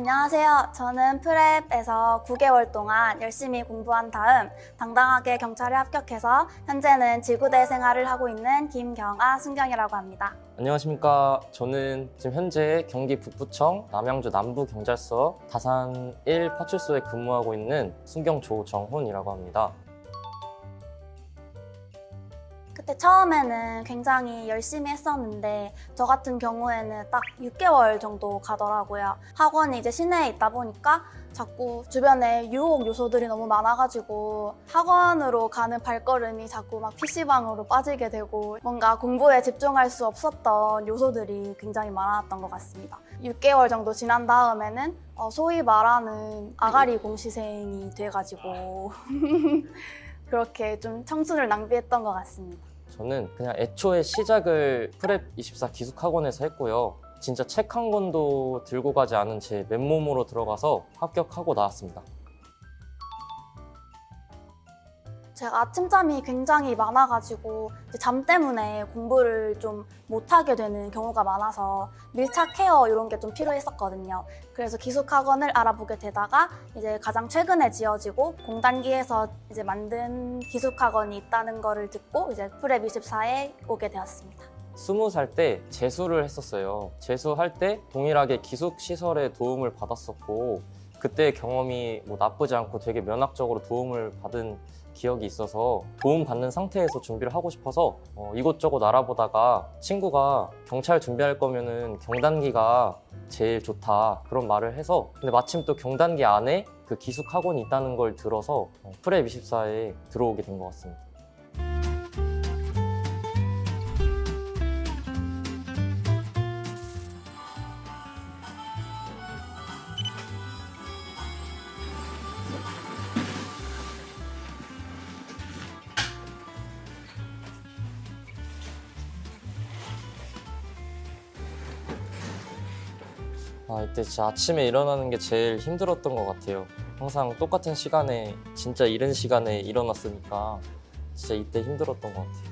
안녕하세요. 저는 프랩에서 9개월 동안 열심히 공부한 다음 당당하게 경찰에 합격해서 현재는 지구대 생활을 하고 있는 김경아 순경이라고 합니다. 안녕하십니까. 저는 지금 현재 경기 북부청 남양주 남부경찰서 다산 1 파출소에 근무하고 있는 순경 조정훈이라고 합니다. 그때 처음에는 굉장히 열심히 했었는데 저 같은 경우에는 딱 6개월 정도 가더라고요. 학원이 이제 시내에 있다 보니까 자꾸 주변에 유혹 요소들이 너무 많아가지고 학원으로 가는 발걸음이 자꾸 막 PC방으로 빠지게 되고 뭔가 공부에 집중할 수 없었던 요소들이 굉장히 많았던 것 같습니다. 6개월 정도 지난 다음에는 어, 소위 말하는 아가리 공시생이 돼가지고 그렇게 좀 청춘을 낭비했던 것 같습니다. 저는 그냥 애초에 시작을 프랩24 기숙학원에서 했고요. 진짜 책 한 권도 들고 가지 않은 제 맨몸으로 들어가서 합격하고 나왔습니다. 제가 아침잠이 굉장히 많아가지고 잠 때문에 공부를 좀 못하게 되는 경우가 많아서 밀착 케어 이런 게 좀 필요했었거든요. 그래서 기숙학원을 알아보게 되다가 이제 가장 최근에 지어지고 공단기에서 이제 만든 기숙학원이 있다는 거를 듣고 이제 프랩 24에 오게 되었습니다. 스무 살 때 재수를 했었어요. 재수할 때 동일하게 기숙 시설의 도움을 받았었고 그때 경험이 뭐 나쁘지 않고 되게 면학적으로 도움을 받은 기억이 있어서 도움 받는 상태에서 준비를 하고 싶어서 어, 이곳저곳 알아보다가 친구가 경찰 준비할 거면은 경단기가 제일 좋다 그런 말을 해서 근데 마침 또 경단기 안에 그 기숙 학원이 있다는 걸 들어서 어, 프랩 24에 들어오게 된 것 같습니다. 아, 이때 진짜 아침에 일어나는 게 제일 힘들었던 것 같아요. 항상 똑같은 시간에, 진짜 이른 시간에 일어났으니까 진짜 이때 힘들었던 것 같아요.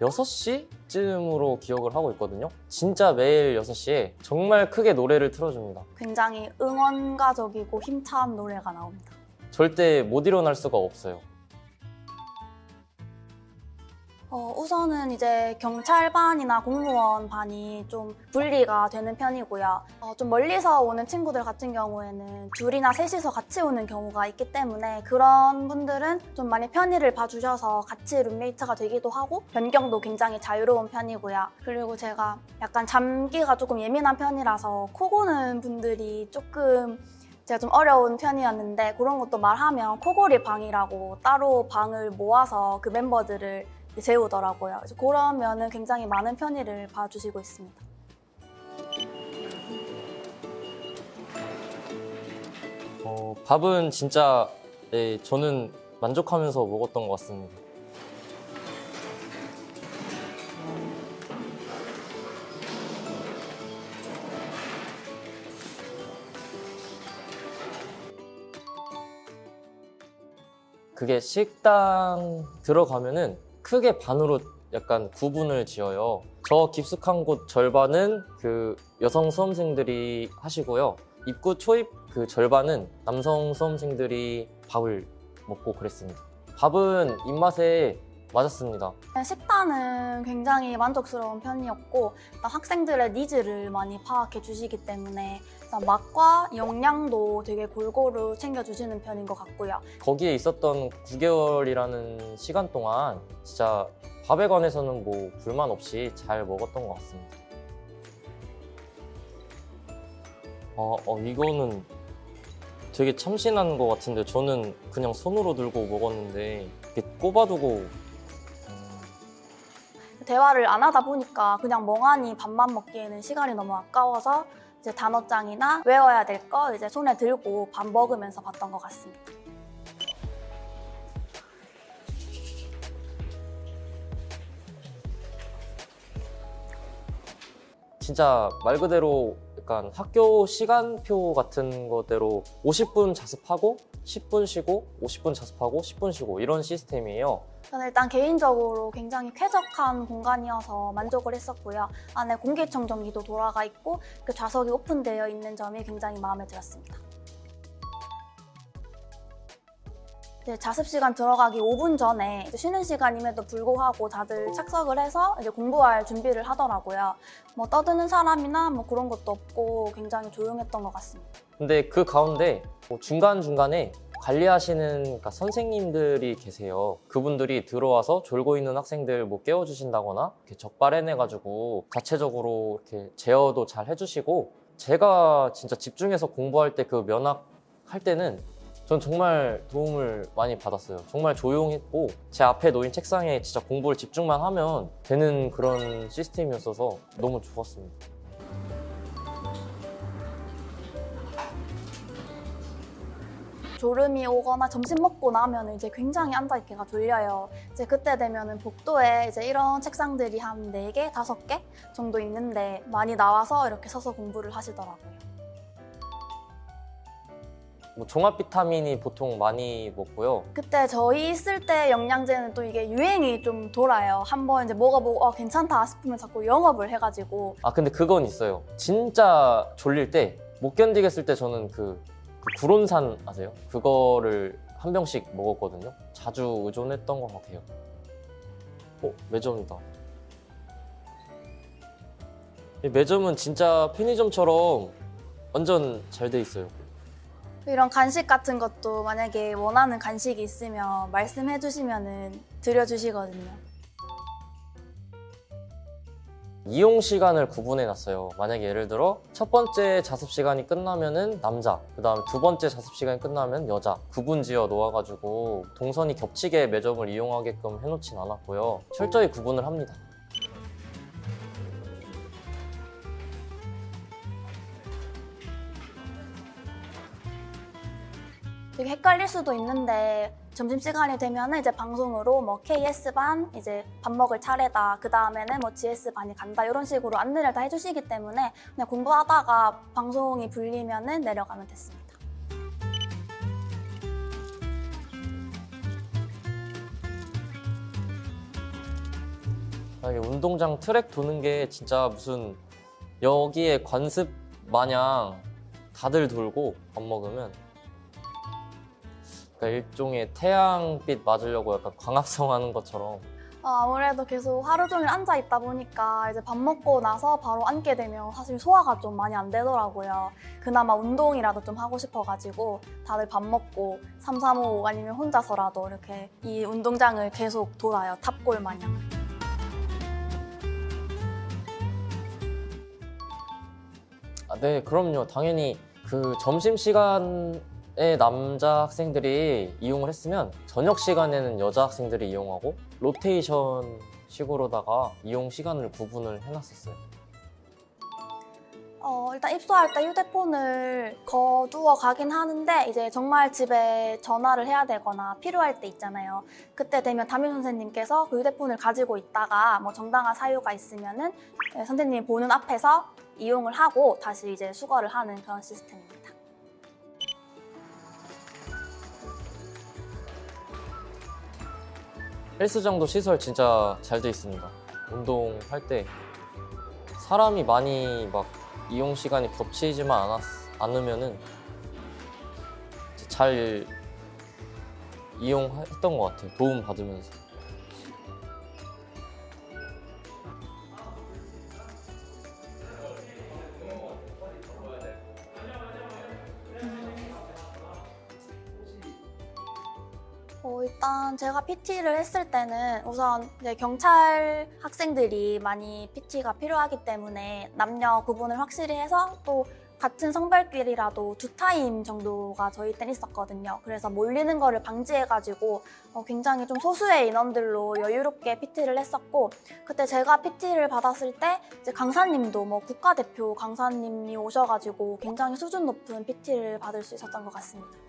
6시쯤으로 기억을 하고 있거든요. 진짜 매일 6시에 정말 크게 노래를 틀어줍니다. 굉장히 응원가적이고 힘찬 노래가 나옵니다. 절대 못 일어날 수가 없어요. 어, 우선은 이제 경찰반이나 공무원 반이 좀 분리가 되는 편이고요. 어, 좀 멀리서 오는 친구들 같은 경우에는 둘이나 셋이서 같이 오는 경우가 있기 때문에 그런 분들은 좀 많이 편의를 봐주셔서 같이 룸메이트가 되기도 하고 변경도 굉장히 자유로운 편이고요. 그리고 제가 약간 잠기가 조금 예민한 편이라서 코 고는 분들이 조금 제가 좀 어려운 편이었는데 그런 것도 말하면 코골이 방이라고 따로 방을 모아서 그 멤버들을 재우더라고요. 그래서 그런 면은 굉장히 많은 편의를 봐주시고 있습니다. 어, 밥은 진짜 네, 저는 만족하면서 먹었던 것 같습니다. 그게 식당 들어가면은 크게 반으로 약간 구분을 지어요. 저 깊숙한 곳 절반은 그 여성 수험생들이 하시고요. 입구 초입 그 절반은 남성 수험생들이 밥을 먹고 그랬습니다. 밥은 입맛에 맞았습니다. 식단은 굉장히 만족스러운 편이었고 학생들의 니즈를 많이 파악해 주시기 때문에 맛과 영양도 되게 골고루 챙겨주시는 편인 것 같고요. 거기에 있었던 9개월이라는 시간 동안 진짜 밥에 관해서는 뭐 불만 없이 잘 먹었던 것 같습니다. 어, 어 이거는 되게 참신한 것 같은데 저는 그냥 손으로 들고 먹었는데 이렇게 꼽아두고 음, 대화를 안 하다 보니까 그냥 멍하니 밥만 먹기에는 시간이 너무 아까워서 이제 단어장이나 외워야 될 거 이제 손에 들고 밥 먹으면서 봤던 것 같습니다. 진짜 말 그대로 약간 학교 시간표 같은 거대로 50분 자습하고 10분 쉬고 50분 자습하고 10분 쉬고 이런 시스템이에요. 저는 일단 개인적으로 굉장히 쾌적한 공간이어서 만족을 했었고요. 안에 공기청정기도 돌아가 있고 그 좌석이 오픈되어 있는 점이 굉장히 마음에 들었습니다. 이제 자습 시간 들어가기 5분 전에 쉬는 시간임에도 불구하고 다들 착석을 해서 이제 공부할 준비를 하더라고요. 뭐 떠드는 사람이나 뭐 그런 것도 없고 굉장히 조용했던 것 같습니다. 근데 그 가운데 뭐 중간중간에 관리하시는 그러니까 선생님들이 계세요. 그분들이 들어와서 졸고 있는 학생들 뭐 깨워주신다거나 이렇게 적발해내가지고 자체적으로 이렇게 제어도 잘 해주시고 제가 진짜 집중해서 공부할 때 그 면학 할 때는 전 정말 도움을 많이 받았어요. 정말 조용했고 제 앞에 놓인 책상에 진짜 공부를 집중만 하면 되는 그런 시스템이었어서 너무 좋았습니다. 졸음이 오거나 점심 먹고 나면 이제 굉장히 앉아있기가 졸려요. 이제 그때 되면은 복도에 이제 이런 책상들이 한 4개, 5개 정도 있는데 많이 나와서 이렇게 서서 공부를 하시더라고요. 뭐 종합 비타민이 보통 많이 먹고요. 그때 저희 있을 때 영양제는 또 이게 유행이 좀 돌아요. 한번 이제 먹어보고 어, 괜찮다 싶으면 자꾸 영업을 해가지고 아 근데 그건 있어요. 진짜 졸릴 때 못 견디겠을 때 저는 그, 그 구론산 아세요? 그거를 한 병씩 먹었거든요. 자주 의존했던 것 같아요. 어 매점이다. 이 매점은 진짜 편의점처럼 완전 잘 돼 있어요. 이런 간식 같은 것도 만약에 원하는 간식이 있으면 말씀해 주시면은 드려주시거든요. 이용 시간을 구분해 놨어요. 만약에 예를 들어 첫 번째 자습 시간이 끝나면은 남자, 그다음 두 번째 자습 시간이 끝나면 여자 구분 지어 놓아 가지고 동선이 겹치게 매점을 이용하게끔 해 놓진 않았고요. 철저히 구분을 합니다. 되게 헷갈릴 수도 있는데 점심시간이 되면은 이제 방송으로 뭐 KS반 이제 밥 먹을 차례다 그 다음에는 뭐 GS반이 간다 이런 식으로 안내를 다 해주시기 때문에 그냥 공부하다가 방송이 불리면은 내려가면 됐습니다. 아, 이게 운동장 트랙 도는 게 진짜 무슨 여기에 관습 마냥 다들 돌고 밥 먹으면 그러니까 일종의 태양빛 맞으려고 약간 광합성 하는 것처럼 어, 아무래도 계속 하루 종일 앉아 있다 보니까 이제 밥 먹고 나서 바로 앉게 되면 사실 소화가 좀 많이 안 되더라고요. 그나마 운동이라도 좀 하고 싶어가지고 다들 밥 먹고 3, 3, 5 아니면 혼자서라도 이렇게 이 운동장을 계속 돌아요. 탑골 마냥. 아, 네, 그럼요. 당연히 그 점심 시간 에 남자 학생들이 이용을 했으면 저녁 시간에는 여자 학생들이 이용하고 로테이션 식으로다가 이용 시간을 구분을 해놨었어요. 어, 일단 입소할 때 휴대폰을 거두어 가긴 하는데 이제 정말 집에 전화를 해야 되거나 필요할 때 있잖아요. 그때 되면 담임 선생님께서 그 휴대폰을 가지고 있다가 뭐 정당한 사유가 있으면은 네, 선생님이 보는 앞에서 이용을 하고 다시 이제 수거를 하는 그런 시스템입니다. 헬스장도 시설 진짜 잘 돼 있습니다. 운동할 때 사람이 많이 막 이용 시간이 겹치지만 않았, 않으면은 잘 이용했던 것 같아요. 도움 받으면서. 일단 제가 PT를 했을 때는 우선 경찰 학생들이 많이 PT가 필요하기 때문에 남녀 구분을 확실히 해서 또 같은 성별끼리라도 두 타임 정도가 저희 땐 있었거든요. 그래서 몰리는 거를 방지해가지고 어, 굉장히 좀 소수의 인원들로 여유롭게 PT를 했었고 그때 제가 PT를 받았을 때 이제 강사님도 뭐 국가대표 강사님이 오셔가지고 굉장히 수준 높은 PT를 받을 수 있었던 것 같습니다.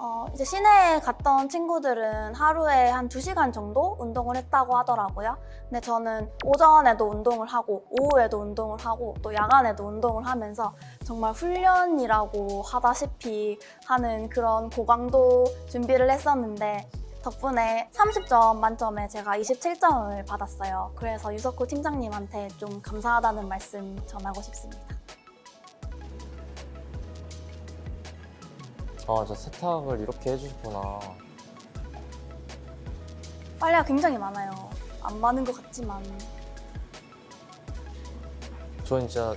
어, 이제 시내에 갔던 친구들은 하루에 한 2시간 정도 운동을 했다고 하더라고요. 근데 저는 오전에도 운동을 하고, 오후에도 운동을 하고, 또 야간에도 운동을 하면서 정말 훈련이라고 하다시피 하는 그런 고강도 준비를 했었는데, 덕분에 30점 만점에 제가 27점을 받았어요. 그래서 유석호 팀장님한테 좀 감사하다는 말씀 전하고 싶습니다. 아, 저 세탁을 이렇게 해주셨구나. 빨래가 굉장히 많아요. 안 많은 것 같지만 저 진짜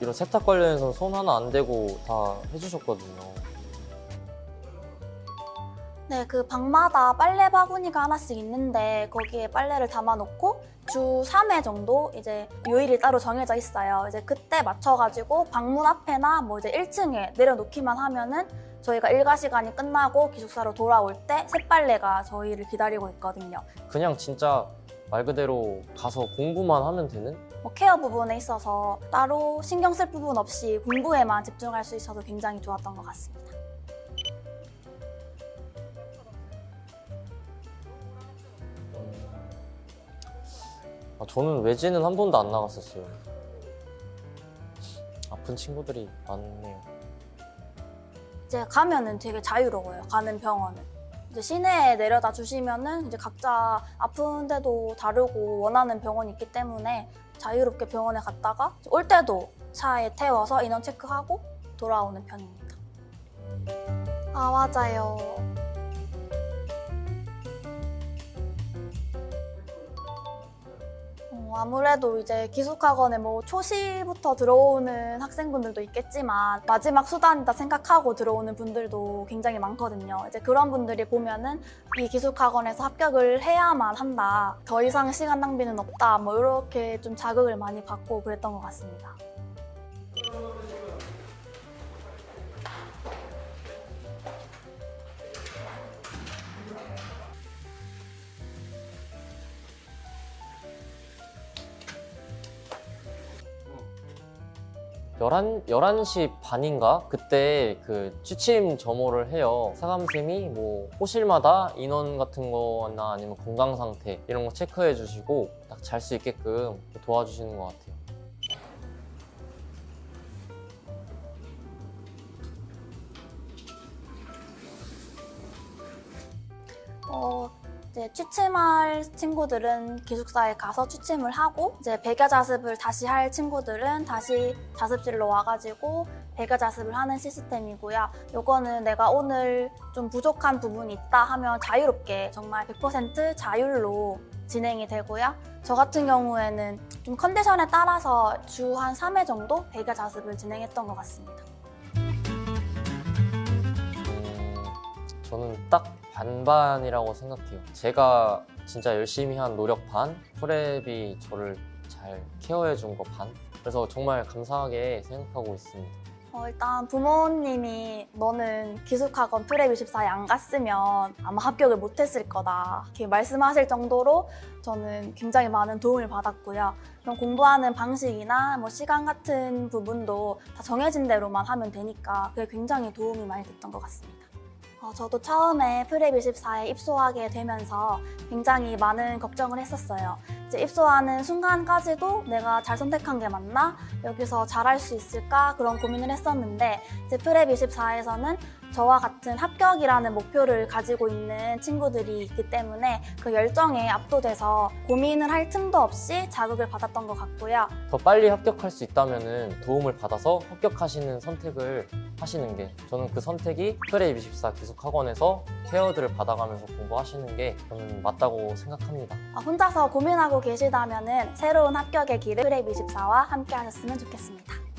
이런 세탁 관련해서 손 하나 안 대고 다 해주셨거든요. 네, 그 방마다 빨래 바구니가 하나씩 있는데 거기에 빨래를 담아놓고 주 3회 정도 이제 요일이 따로 정해져 있어요. 이제 그때 맞춰가지고 방문 앞에나 뭐 이제 1층에 내려놓기만 하면은 저희가 일과 시간이 끝나고 기숙사로 돌아올 때 새빨래가 저희를 기다리고 있거든요. 그냥 진짜 말 그대로 가서 공부만 하면 되는? 뭐 케어 부분에 있어서 따로 신경 쓸 부분 없이 공부에만 집중할 수 있어서 굉장히 좋았던 것 같습니다. 아, 저는 외지는 한 번도 안 나갔었어요. 아픈 친구들이 많네요. 이제 가면은 되게 자유로워요. 가는 병원은. 이제 시내에 내려다 주시면은 이제 각자 아픈 데도 다르고 원하는 병원이 있기 때문에 자유롭게 병원에 갔다가 올 때도 차에 태워서 인원 체크하고 돌아오는 편입니다. 아, 맞아요. 아무래도 이제 기숙학원에 뭐 초시부터 들어오는 학생분들도 있겠지만 마지막 수단이다 생각하고 들어오는 분들도 굉장히 많거든요. 이제 그런 분들이 보면은 이 기숙학원에서 합격을 해야만 한다. 더 이상 시간 낭비는 없다. 뭐 이렇게 좀 자극을 많이 받고 그랬던 것 같습니다. 열한 11시 반인가? 그때 그 취침 점호를 해요. 사감쌤이 뭐 호실마다 인원 같은 거나 아니면 건강 상태 이런 거 체크해 주시고 딱 잘 수 있게끔 도와주시는 것 같아요. 어, 이제 취침할 친구들은 기숙사에 가서 취침을 하고 이제 백여 자습을 다시 할 친구들은 다시 자습실로 와가지고 백여 자습을 하는 시스템이고요. 요거는 내가 오늘 좀 부족한 부분이 있다 하면 자유롭게 정말 100% 자율로 진행이 되고요. 저 같은 경우에는 좀 컨디션에 따라서 주 한 3회 정도 백여 자습을 진행했던 것 같습니다. 음, 저는 딱 반반이라고 생각해요. 제가 진짜 열심히 한 노력 반, 프랩이 저를 잘 케어해 준 거 반. 그래서 정말 감사하게 생각하고 있습니다. 어, 일단 부모님이 너는 기숙학원 프랩 24에 안 갔으면 아마 합격을 못했을 거다 이렇게 말씀하실 정도로 저는 굉장히 많은 도움을 받았고요. 그런 공부하는 방식이나 뭐 시간 같은 부분도 다 정해진 대로만 하면 되니까 그게 굉장히 도움이 많이 됐던 것 같습니다. 어, 저도 처음에 프랩 24에 입소하게 되면서 굉장히 많은 걱정을 했었어요. 이제 입소하는 순간까지도 내가 잘 선택한 게 맞나? 여기서 잘할 수 있을까? 그런 고민을 했었는데 이제 프랩 24에서는 저와 같은 합격이라는 목표를 가지고 있는 친구들이 있기 때문에 그 열정에 압도돼서 고민을 할 틈도 없이 자극을 받았던 것 같고요. 더 빨리 합격할 수 있다면 도움을 받아서 합격하시는 선택을 하시는 게 저는 그 선택이 프레이24 기숙 학원에서 케어들을 받아가면서 공부하시는 게 저는 맞다고 생각합니다. 아, 혼자서 고민하고 계시다면 새로운 합격의 길을 프랩24와 함께 하셨으면 좋겠습니다.